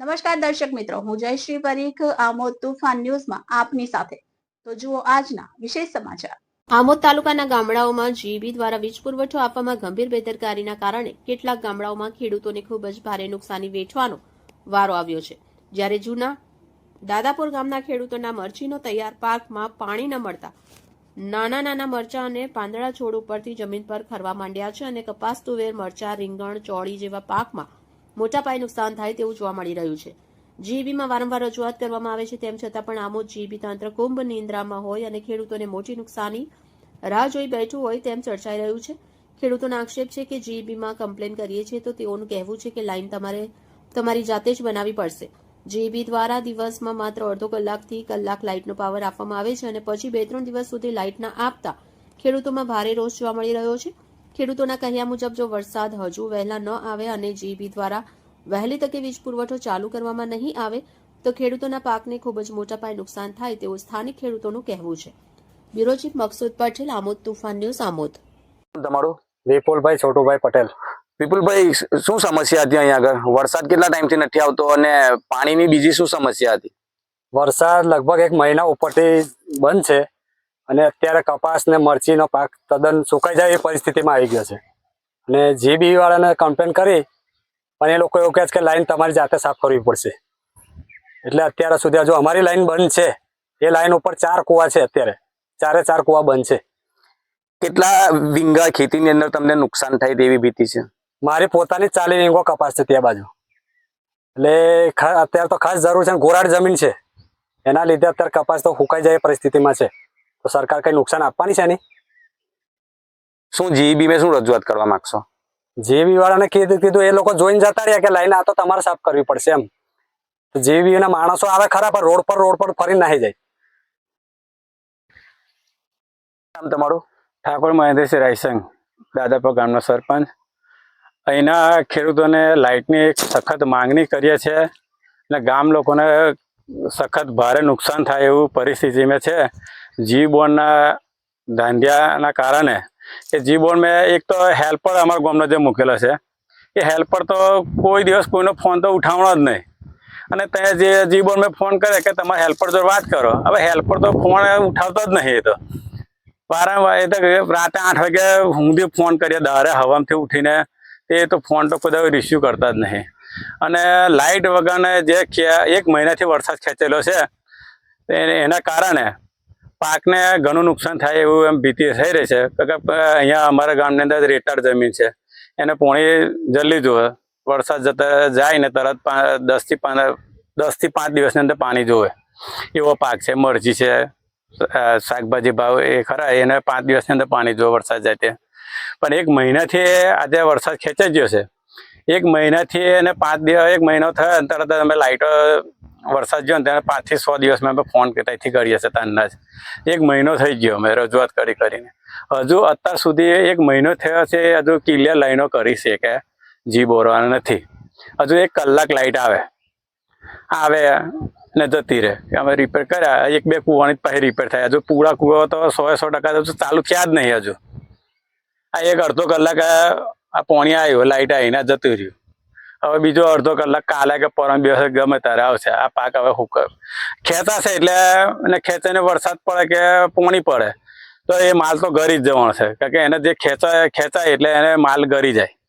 નમસ્કાર દર્શક મિત્રો, હું જયશ્રી પરીખ, આમોદ તુફાન ન્યૂઝમાં આપની સાથે. તો જુઓ આજના વિશેષ સમાચાર. આમોદ તાલુકાના ગામડાઓમાં જીબી દ્વારા વીજ પુરવઠો આપવામાં ગંભીર બેદરકારીના કારણે કેટલાક ગામડાઓમાં ખેડૂતોને ખૂબ જ ભારે નુકસાની વેઠવાનો વારો આવ્યો છે. જ્યારે જૂના દાદાપુર ગામના ખેડૂતોના મરચીનો તૈયાર પાકમાં પાણી ન મળતા નાના નાના મરચા અને પાંદડા છોડ ઉપરથી જમીન પર ખરવા માંડ્યા છે અને કપાસ, તુવેર, મરચા, રીંગણ, ચોળી જેવા પાકમાં મોટા પાયે નુકસાન થાય તેવું જોવા મળી રહ્યું છે. જીઈબીમાં વારંવાર રજૂઆત કરવામાં આવે છે, તેમ છતાં પણ આમોદ જીબી તંત્ર કુંભ નિંદ્રામાં હોય અને ખેડૂતોને મોટી નુકસાની રાહ જોઈ બેઠું હોય તેમ ચર્ચાઈ રહ્યું છે. ખેડૂતોનો આક્ષેપ છે કે જીઈબીમાં કમ્પ્લેન કરીએ છીએ તો તેઓનું કહેવું છે કે લાઇન તમારે, તમારી જાતે જ બનાવવી પડશે. જેબી દ્વારા દિવસમાં માત્ર અડધો કલાકથી કલાક લાઇટનો પાવર આપવામાં આવે છે અને પછી બે ત્રણ દિવસ સુધી લાઇટના આપતા ખેડૂતોમાં ભારે રોષ જોવા મળી રહ્યો છે. ખેડૂતોના કહ્યા મુજબ જો વરસાદ હજુ વહેલા ન આવે અને જીબી દ્વારા વહેલી તકે વીજ પુરવઠો ચાલુ કરવામાં નહીં આવે તો ખેડૂતોના પાકને ખૂબ જ મોટા પાયે નુકસાન થાય તેવું સ્થાનિક ખેડૂતોનું કહેવું છે. Bureau chief Maqsood Patel Amod Toofan news Amod. તમારો વિપુલભાઈ છોટુભાઈ પટેલ. વિપુલભાઈ શું સમસ્યા હતી અહીંયા આગળ? વરસાદ કેટલા ટાઈમથી નથી આવતો અને પાણીની બીજી શું સમસ્યા હતી? વરસાદ લગભગ એક મહિના ઉપરથી બંધ છે. અને અત્યારે કપાસ ને મરચીનો પાક તદ્દન સુકાઈ જાય એ પરિસ્થિતિમાં આવી ગયો છે. અને જીબી વાળાને કમ્પ્લેન કરી પણ એ લોકો એવું કહે છે કે લાઈન તમારી જાતે સાફ કરવી પડશે. એટલે અત્યારે સુધી હજુ અમારી લાઈન બંધ છે એ લાઈન ઉપર ચાર કુવા છે અત્યારે. ચારે ચાર કુવા બંધ છે. કેટલા વિંગા ખેતીની અંદર તમને નુકસાન થાય તેવી ભીતિ છે? મારી પોતાની ચાલી વિંગો કપાસ છે ત્યાં બાજુ. એટલે અત્યારે તો ખાસ જરૂર છે ગોરાડ જમીન છે. એના લીધે અત્યારે કપાસ તો ફૂંકાઈ જાય એ પરિસ્થિતિમાં છે. તો સરકાર કઈ નુકસાન આપવાની છે નહીં? શું જીઈબી મેં શું રજૂઆત કરવા માંગશો? જીઈબી વાળાને કીધું કીધું એ લોકો જોઈને જતા રહ્યા કે લાઈન આ તો તમારે સાફ કરવી પડશે એમ. જીઈબી ના માણસો આવે ખરા પણ રોડ પર રોડ પર ફરી નાહી જાય. નામ તમારું? ઠાકોર મહેન્દ્રસિંહ રાયસંગ દાદાપર ગામનો સરપંચ. અહીંના ખેડૂતોને લાઇટની એક સખત માંગણી કરીએ છીએ અને ગામ લોકોને સખત ભારે નુકસાન થાય એવું પરિસ્થિતિમાં છે. જી બોર્ડના ધાંધિયાના કારણે એ જી બોર્ડ મેં એક તો હેલ્પર અમારા ગામનો જે મૂકેલો છે, એ હેલ્પર તો કોઈ દિવસ કોઈનો ફોન તો ઉઠાવણો જ નહીં. અને ત્યાં જે જી બોર્ડ મેં ફોન કરે કે તમારા હેલ્પર જોડે વાત કરો. હવે હેલ્પર તો ફોન ઉઠાવતો જ નહીં એ તો. વારંવાર એ તો રાતે આઠ વાગે સુધી ફોન કરીએ દારે હવામાંથી ઉઠીને એ તો ફોન તો કોઈ રિસીવ કરતા જ નહીં. અને લાઇટ વગરને જે એક મહિનાથી વરસાદ ખેંચેલો છે એના કારણે પાકને ઘણું નુકસાન થાય એવું એમ ભીતિ થઈ રહી છે. કે અહીંયા અમારા ગામની અંદર રેતાળ જમીન છે. એને પોણી જલ્દી જોવે વરસાદ જતા જાય ને તરત દસથી દસથી પાંચ દિવસની અંદર પાણી જોવે એવો પાક છે મરચી છે. શાકભાજી ભાવ એ ખરા, એને પાંચ દિવસની અંદર પાણી જોવે વરસાદ જાય તે. પણ એક મહિનાથી આજે વરસાદ ખેંચાઈ ગયો છે. એક મહિનાથી એને પાંચ દિવસ એક મહિનો થયો તરત અમે લાઇટો વરસાદ ગયો ને ત્યારે પાંચથી સો દિવસમાં અમે ફોન ત્યાંથી કરીએ છીએ તાનના જ એક મહિનો થઈ ગયો અમે રજૂઆત કરી કરીને. હજુ અત્યાર સુધી એક મહિનો થયો છે, હજુ ક્લિયર લાઈનો કરી છે કે જી બોરવાના નથી. હજુ એક કલાક લાઇટ આવે. આવે ને જતી રહે. અમે રિપેર કર્યા, એક બે કૂવાની પછી રિપેર થાય. હજુ પૂરા કૂવા તો સો સો ટકા તો ચાલુ થયા જ નહીં હજુ. આ એક અડધો કલાક આ પોણી આવ્યો લાઇટ આવીને જતું રહ્યું. હવે બીજો અડધો કલાક કાલે કે પરમ દિવસે ગમે ત્યારે આવશે. આ પાક હવે હુક ખેંચાશે એટલે અને ખેંચાઈને વરસાદ પડે કે પોણી પડે. તો એ માલ તો ગરી જ જવાનો છે. કારણ કે એને જે ખેંચાય ખેંચાય એટલે એને માલ ગરી જાય.